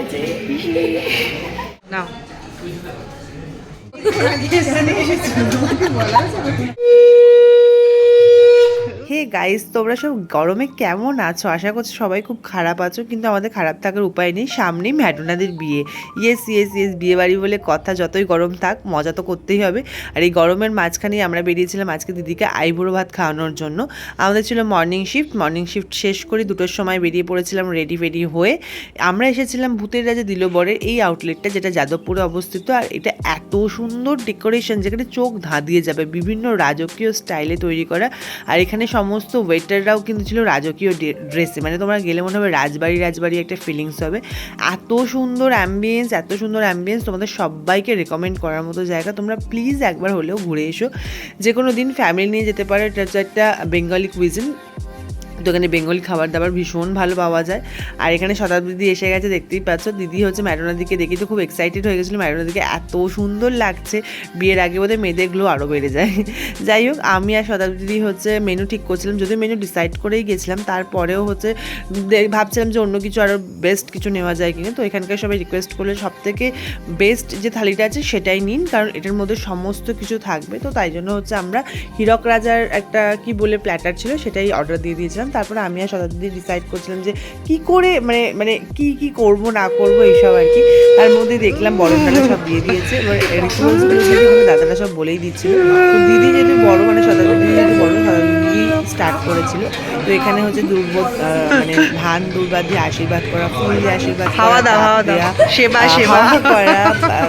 আছে নাও hey guys তোমরা সব গরমে কেমন আছো? আশা করছি সবাই খুব খারাপ আছো, কিন্তু আমাদের খারাপ থাকার উপায় নেই। সামনেই ম্যাডোনাদের বিয়ে। ইয়েস ইয়েস ইয়েস বিয়ে বাড়ি বলে কথা, যতই গরম থাক, মজা তো করতেই হবে। আর এই গরমের মাঝখানে আমরা বেরিয়েছিলাম আজকে দিদিকে আইবুড়ো ভাত খাওয়ানোর জন্য। আমাদের ছিল মর্নিং শিফট মর্নিং শিফট শেষ করে দুটোর সময় বেরিয়ে পড়েছিলাম রেডি ফেডি হয়ে। আমরা এসেছিলাম ভূতের রাজা দিলবরের এই আউটলেটটা যেটা যাদবপুরে অবস্থিত। আর এটা এত সুন্দর ডেকোরেশন যেখানে চোখ ধাঁধিয়ে যাবে, বিভিন্ন রাজকীয় স্টাইলে তৈরি করা। আর এখানে সমস্ত ওয়েটাররাও কিন্তু ছিল রাজকীয় ড্রেসে মানে তোমরা গেলে মনে হবে রাজবাড়ি রাজবাড়ি একটা ফিলিংস হবে। এত সুন্দর অ্যাম্বিয়েন্স এত সুন্দর অ্যাম্বিয়েন্স তোমাদের সবাইকে রেকমেন্ড করার মতো জায়গা। তোমরা প্লিজ একবার হলেও ঘুরে এসো। যে কোনো দিন ফ্যামিলি নিয়ে যেতে পারো। এটা হচ্ছে একটা বেঙ্গলি কুইজিন তো এখানে বেঙ্গলি খাবার দাবার ভীষণ ভালো পাওয়া যায়। আর এখানে শতাব্দী দিদি এসে গেছে, দেখতেই পাচ্ছ। দিদি হচ্ছে ম্যাডোনার দিকে দেখি তো খুব এক্সাইটেড হয়ে গেছিল। ম্যাডোনার দিকে এত সুন্দর লাগছে। বিয়ের আগে বোধহয় মেয়েদের গ্লো আরও বেড়ে যায়। যাই হোক, আমি আর শতাব্দী দিদি হচ্ছে মেনু ঠিক করছিলাম। যদিও মেনু ডিসাইড করেই গেছিলাম, তারপরেও হচ্ছে ভাবছিলাম যে অন্য কিছু আরও বেস্ট কিছু নেওয়া যায় কিনা। তো এখানকার সবাই রিকোয়েস্ট করলে সব থেকে বেস্ট যে থালিটা আছে সেটাই নিন, কারণ এটার মধ্যে সমস্ত কিছু থাকবে। তো তাই জন্য হচ্ছে আমরা হীরক রাজার একটা কি বলে প্ল্যাটার ছিল, সেটাই অর্ডার দিয়ে দিয়েছিলাম। তারপরে আমি আর শতাব্দী ডিসাইড করছিলাম যে কি করে মানে মানে কি কি করব না করব এইসব আর কি তার মধ্যে দেখলাম বড় দাদা সব দিয়ে দিয়েছে এবার রিচুয়ালসগুলো কিন্তু দাদারা সব বলেই দিচ্ছিল দিদি যেহেতু বড় মানে শতাব্দী যেহেতু বড় শতাব্দী স্টার্ট করেছিল তো এখানে হচ্ছে দুর্বোধ মানে ধান দুর্বা দিয়ে আশীর্বাদ করা ফুল দিয়ে আশীর্বাদ খাওয়া দাওয়া, দাওয়া। সেবা, সেবা। করা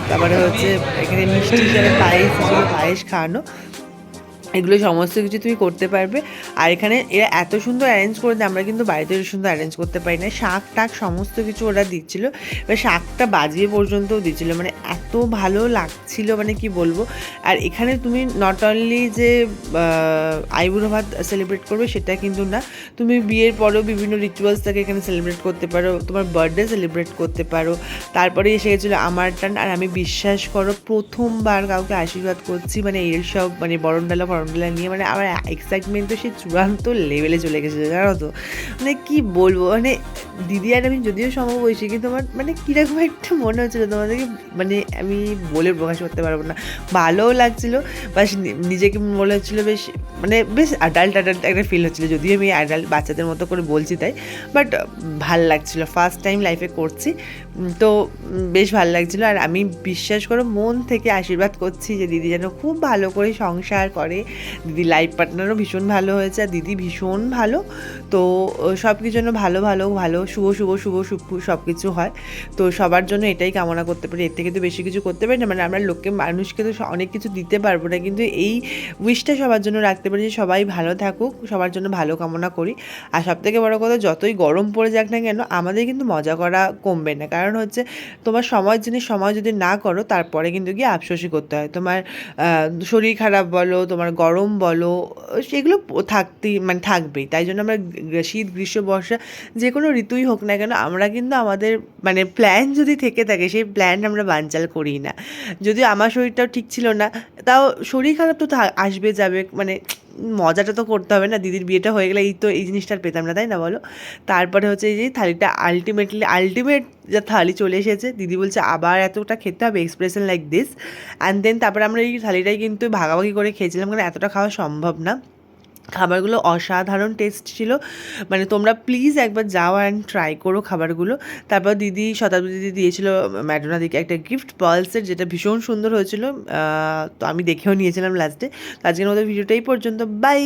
তারপরে হচ্ছে এখানে মিষ্টি হিসাবে পায়েস হিসেবে পায়েস খাওয়ানো এগুলো সমস্ত কিছু তুমি করতে পারবে। আর এখানে এরা এত সুন্দর অ্যারেঞ্জ করে দেয়, আমরা কিন্তু বাড়িতে সুন্দর অ্যারেঞ্জ করতে পারি না। শাক টাক সমস্ত কিছু ওরা দিচ্ছিল। এবার শাকটা বাজিয়ে পর্যন্তও দিচ্ছিল। মানে এত ভালো লাগছিল মানে কি বলব? আর এখানে তুমি নট অনলি যে আইবুড়ো ভাত সেলিব্রেট করবে, সেটা কিন্তু না। তুমি বিয়ের পরেও বিভিন্ন রিচুয়ালস থাকে এখানে সেলিব্রেট করতে পারো। তোমার বার্থডে সেলিব্রেট করতে পারো। তারপরে এসে গেছিল আমার টান আর আমি বিশ্বাস করো, প্রথমবার কাউকে আশীর্বাদ করছি। মানে এইসব মানে বরণডালা ফরণডালা নিয়ে মানে আমার এক্সাইটমেন্ট তো সে চূড়ান্ত লেভেলে চলে গেছে, জানো তো। মানে কি বলব মানে দিদি আর আমি যদিও সমবয়সী, কিন্তু আমার মানে কীরকম একটা মনে হচ্ছিল তোমাদেরকে মানে আমি বলে প্রকাশ করতে পারব না। ভালোও লাগছিল, বাস নিজেকে মনে হচ্ছিল বেশ মানে বেশ অ্যাডাল্ট অ্যাডাল্ট একটা ফিল হচ্ছিল, যদিও আমি অ্যাডাল্ট বাচ্চাদের মতো করে বলছি তাই বাট ভালো লাগছিল ফার্স্ট টাইম লাইফে করছি। তো বেশ ভালো লাগছিল, আর আমি বিশ্বাস করো মন থেকে আশীর্বাদ করছি যে দিদি যেন খুব ভালো করে সংসার করে দিদি লাইফ পার্টনারও ভীষণ ভালো হয়েছে আর দিদি ভীষণ ভালো। তো সব কিছু যেন ভালো ভালো ভালো, শুভ শুভ শুভ শুভ সব কিছু হয়। তো সবার জন্য এটাই কামনা করতে পারি। এর থেকে তো বেশি কিছু করতে পারি না। মানে আমরা লোককে, মানুষকে তো অনেক কিছু দিতে পারব না। কিন্তু এই উইশটা সবার জন্য রাখতে পারি যে সবাই ভালো থাকুক, সবার জন্য ভালো কামনা করি। আর সব থেকে বড়ো কথা, যতই গরম পড়ে যাক না কেন, আমাদের কিন্তু মজা করা কমবে না। কারণ হচ্ছে, তোমার সময়ের জিনিস, সময় যদি না করো, তারপরে কিন্তু গিয়ে আফসোসই করতে হয়। তোমার শরীর খারাপ বলো, তোমার গরম বলো, সেগুলো থাকতেই মানে থাকবেই। তাই জন্য আমরা শীত, গ্রীষ্ম, বর্ষা যে কোনো ঋতুই হোক না কেন, আমরা কিন্তু আমাদের মানে প্ল্যান যদি থেকে থাকে, সেই প্ল্যান আমরা বানচাল করি না। যদি আমার শরীরটাও ঠিক ছিল না, তাও শরীর খারাপ তো আসবে, যাবে মানে মজাটা তো করতে হবে না, দিদির বিয়েটা হয়ে গেলে এই তো এই জিনিসটা আর পেতাম না, তাই না বলো? তারপরে হচ্ছে এই যে থালিটা আলটিমেটলি আলটিমেট যা থালি চলে এসেছে, দিদি বলছে আবার এতটা খেতে হবে expression like this and then তারপরে আমরা এই থালিটাই কিন্তু ভাগাভাগি করে খেয়েছিলাম, কারণ এতটা খাওয়া সম্ভব না। খাবারগুলো অসাধারণ টেস্ট ছিল। মানে তোমরা প্লিজ একবার যাও অ্যান্ড ট্রাই করো খাবারগুলো। তারপর দিদি, শতাব্দী দিদি দিয়েছিল ম্যাডোনা দিকে একটা গিফট পার্লসের যেটা ভীষণ সুন্দর হয়েছিল। তো আমি দেখেও নিয়েছিলাম লাস্টে আজকের মতো ভিডিওটাই পর্যন্ত। বাই